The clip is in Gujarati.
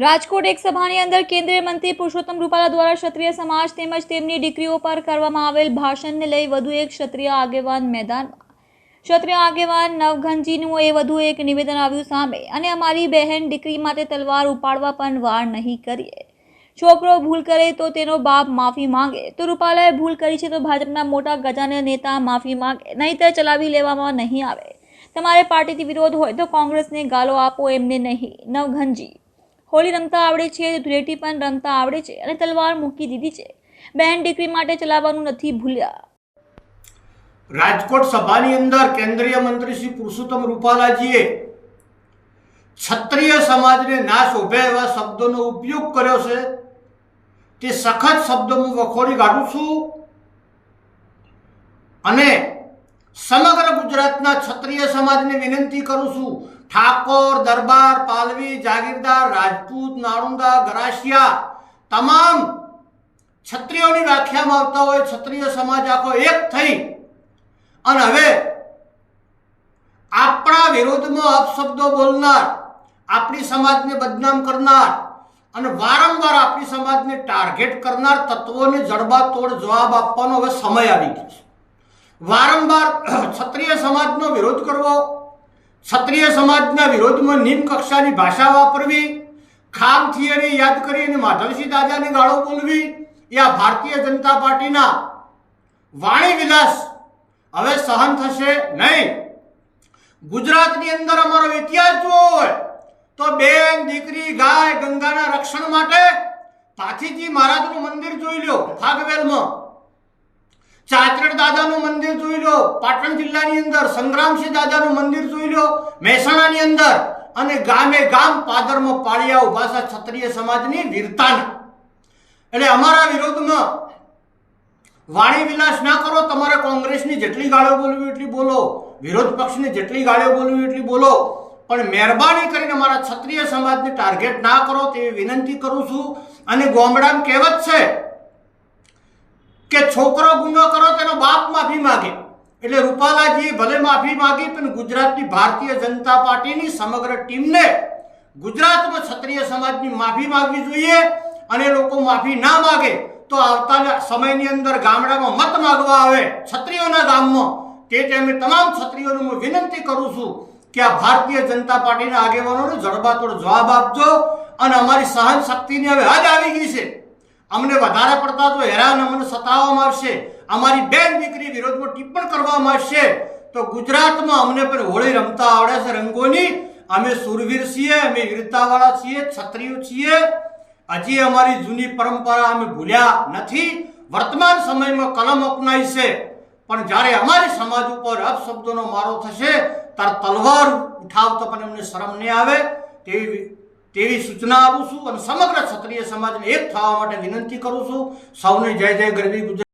રાજકોટ એક સભાની અંદર કેન્દ્રીય મંત્રી પુરુષોત્તમ રૂપાલા દ્વારા ક્ષત્રિય સમાજ તેમજ તેમની દીકરીઓ પર કરવામાં આવેલ ભાષણને લઈ વધુ એક ક્ષત્રિય આગેવાન મેદાનમાં ક્ષત્રિય આગેવાન નવઘનજીનું એ વધુ એક નિવેદન આવ્યું સામે. અને અમારી બહેન દીકરી માટે તલવાર ઉપાડવા પણ વાર નહીં કરીએ. છોકરો ભૂલ કરે તો તેનો બાપ માફી માંગે. તો રૂપાલાએ ભૂલ કરી છે તો ભાજપના મોટા ગજાના નેતા માફી માંગે. નહીંતર ચલાવી લેવામાં નહીં આવે. તમારે પાર્ટીથી વિરોધ હોય તો કોંગ્રેસને ગાલો આપો એમને નહીં. નવઘનજી હોળી રમતા આવડે છે, ધૂળેટી પણ રમતા આવડે છે અને તલવાર મૂકી દીધી છે. બેન દીકરી માટે ચલાવવાનું નથી ભૂલ્યા. રાજકોટ સભાની અંદર કેન્દ્રીય મંત્રી શ્રી પુરુષોત્તમ રૂપાલાજીએ ક્ષત્રિય સમાજને ના શોભે એવા શબ્દોનો ઉપયોગ કર્યો છે. તે સખત શબ્દોમાં વખોડી કાઢું છું. અને સમગ્ર ગુજરાતના ક્ષત્રિય સમાજને વિનંતી કરું છું ઠાકોર, દરબાર, પાલવી, જાગીરદાર, રાજપૂત, નાળુંદા, ગરાસિયા તમામ ક્ષત્રિયોની વ્યાખ્યામાં આવતા હોય, ક્ષત્રિય સમાજ આખો એક થઈ. અને હવે આપણા વિરોધમાં અપશબ્દો બોલનાર, આપણી સમાજને બદનામ કરનાર અને વારંવાર આપણી સમાજને ટાર્ગેટ કરનાર તત્વોને જડબાતોડ જવાબ આપવાનો હવે સમય આવી ગયો છે. વારંવાર ક્ષત્રિય સમાજનો વિરોધ કરવો ક્ષત્રિય સમાજના વિરોધમાં નિમ્ન કક્ષાની ભાષા વાપરવી, ખામ થિયરી યાદ કરી અને માધવસિંહ દાદાને ગાળો બોલવી, એ આ ભારતીય જનતા પાર્ટીના વાણી વિલાસ હવે સહન થશે નહીં. ગુજરાતની અંદર અમારો ઇતિહાસ જોવો હોય તો બેન, દીકરી, ગાય, ગંગાના રક્ષણ માટે પાથીજી મહારાજનું મંદિર જોઈ લો ફાગવેલમાં ચાચરડ દાદાનું મંદિર જોઈ લો, પાટણ જિલ્લાની અંદર, સંગ્રામસિંહ દાદાનું મંદિર જોઈ લો, મહેસાણાની અંદર અને ગામે ગામ પાદરમાં પાળિયા ઊભા છે ક્ષત્રિય સમાજની વીરતાના. એટલે અમારા વિરોધમાં વાણી વિલાસ ના કરો, તમારે કોંગ્રેસની જેટલી ગાળો બોલવી એટલી બોલો, વિરોધ પક્ષની જેટલી ગાળો બોલવી એટલી બોલો, પણ મહેરબાની કરીને અમારા ક્ષત્રિય સમાજને ટાર્ગેટ ના કરો તેવી વિનંતી કરું છું. અને ગોમડામ કહેવત છે કે છોકરો ગુનો કરો તેનો બાપ માફી માગે. એટલે રૂપાલાજીએ ભલે માફી માગી, પણ ગુજરાતની ભારતીય જનતા પાર્ટીની સમગ્ર ટીમને ગુજરાતમાં ક્ષત્રિય સમાજની માફી માગવી જોઈએ અને લોકો માફી ના માગે, તો આવતા સમયની અંદર ગામડામાં મત માગવા આવે ક્ષત્રિયોના ગામમાં. તે ટાઈમે તમામ ક્ષત્રિયોને હું વિનંતી કરું છું કે આ ભારતીય જનતા પાર્ટીના આગેવાનોને જડબાતોડ જવાબ આપજો અને અમારી સહન શક્તિની હવે હદ આવી ગઈ છે. અમને વધારે પડતા તો હેરાન અમને સતાવવામાં આવશે. અમારી બેન દીકરી વિરોધમાં ટિપ્પણ કરવામાં આવશે. તો ગુજરાતમાં અમને પણ હોળી રમતા આવડે છે રંગોની. અમે સુરવીર છીએ, અમે વીરતાવાળા છીએ, ક્ષત્રિયો છીએ. હજી અમારી જૂની પરંપરા અમે ભૂલ્યા નથી. વર્તમાન સમયમાં કલમ અપનાવી છે. પણ જ્યારે અમારી સમાજ ઉપર અપશબ્દોનો મારો થશે ત્યારે તલવાર ઉઠાવતો પણ એમને શરમ નહીં આવે. તેવી તેવી સૂચના આપું છું અને સમગ્ર ક્ષત્રિય સમાજને એક થવા માટે વિનંતી કરું છું. સૌને જય જય ગરવી ગુજરાત.